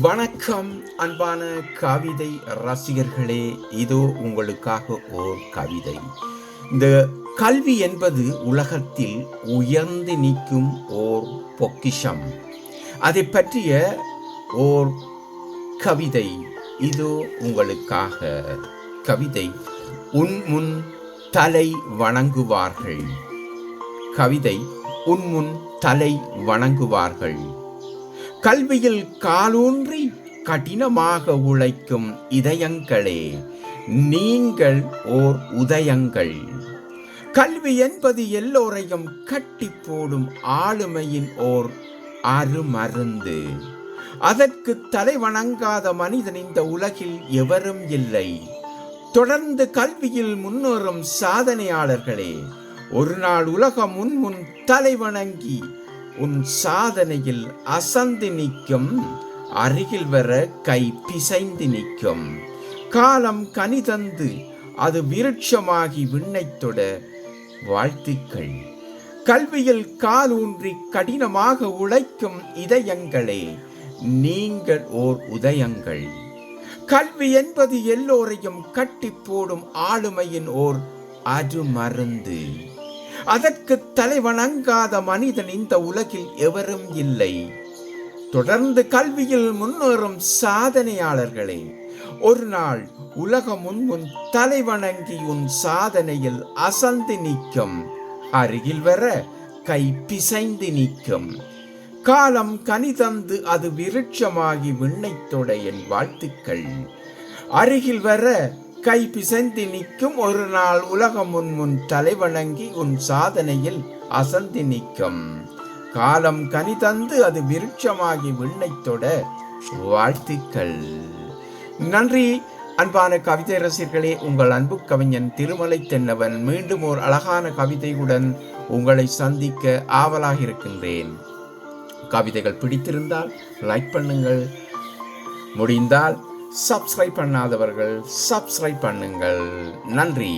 வணக்கம் அன்பான கவிதை ரசிகர்களே. இதோ உங்களுக்காக ஓர் கவிதை. இந்த கல்வி என்பது உலகத்தில் உயர்ந்து நிற்கும் ஓர் பொக்கிஷம். அதை பற்றிய ஓர் கவிதை. இதோ உங்களுக்காக கவிதை. உன் முன் தலை வணங்குவார்கள். கவிதை. உன் முன் தலை வணங்குவார்கள். கல்வியில் காலூன்றி கடினமாக உழைக்கும் இதயங்களே நீங்கள் ஓர் உதயங்கள். கல்வி என்பது எல்லோரையும் கட்டி போடும் ஆளுமையின் ஓர் அருமருந்து. அதற்கு தலை வணங்காத மனிதன் இந்த உலகில் எவரும் இல்லை. தொடர்ந்து கல்வியில் முன்னேறும் சாதனையாளர்களே ஒரு நாள் உலகம் முன் முன் தலை வணங்கி உன் சாதனையில் அசந்து நிற்கும் அருகில் வர கை பிசைந்து நிற்கும். காலம் கனிதந்து அது விருட்சமாகி விண்ணை தொட வாழ்த்துக்கள். கல்வியில் காலூன்றி கடினமாக உழைக்கும் இதயங்களே நீங்கள் ஓர் உதயங்கள். கல்வி என்பது எல்லோரையும் கட்டி போடும் ஆளுமையின் ஓர் அருமருந்து. அதற்கு தலை வணங்காத மனிதன் இந்த உலகில் எவரும் இல்லை. தொடர்ந்து கல்வியில் முன்னேறும் சாதனையாளர்களே ஒரு நாள் உலகம் முன் முன் தலை வணங்கி உன் சாதனையில் அசந்து நிற்கும். அருகில் வர கை பிசைந்து நிற்கும். காலம் கனிதந்து அது விருட்சமாகி விண்ணைத்தொட என் வாழ்த்துக்கள். அருகில் வர கை பிசைந்து நிற்கும் ஒரு நாள் உலகம் முன் முன் தலைவணங்கி உன் சாதனையில் அசந்து நிற்கும். காலம் கனி தந்து அது விருட்சமாகி விண்ணைத் தொட வாழ்த்துக்கள். நன்றி. அன்பான கவிதை ரசிகர்களே உங்கள் அன்பு கவிஞன் திருமலை தென்னவன் மீண்டும் ஒரு அழகான கவிதையுடன் உங்களை சந்திக்க ஆவலாக இருக்கின்றேன். கவிதைகள் பிடித்திருந்தால் லைக் பண்ணுங்கள். முடிந்தால் சப்ஸ்கிரைப் பண்ணாதவர்கள் சப்ஸ்கிரைப் பண்ணுங்கள். நன்றி.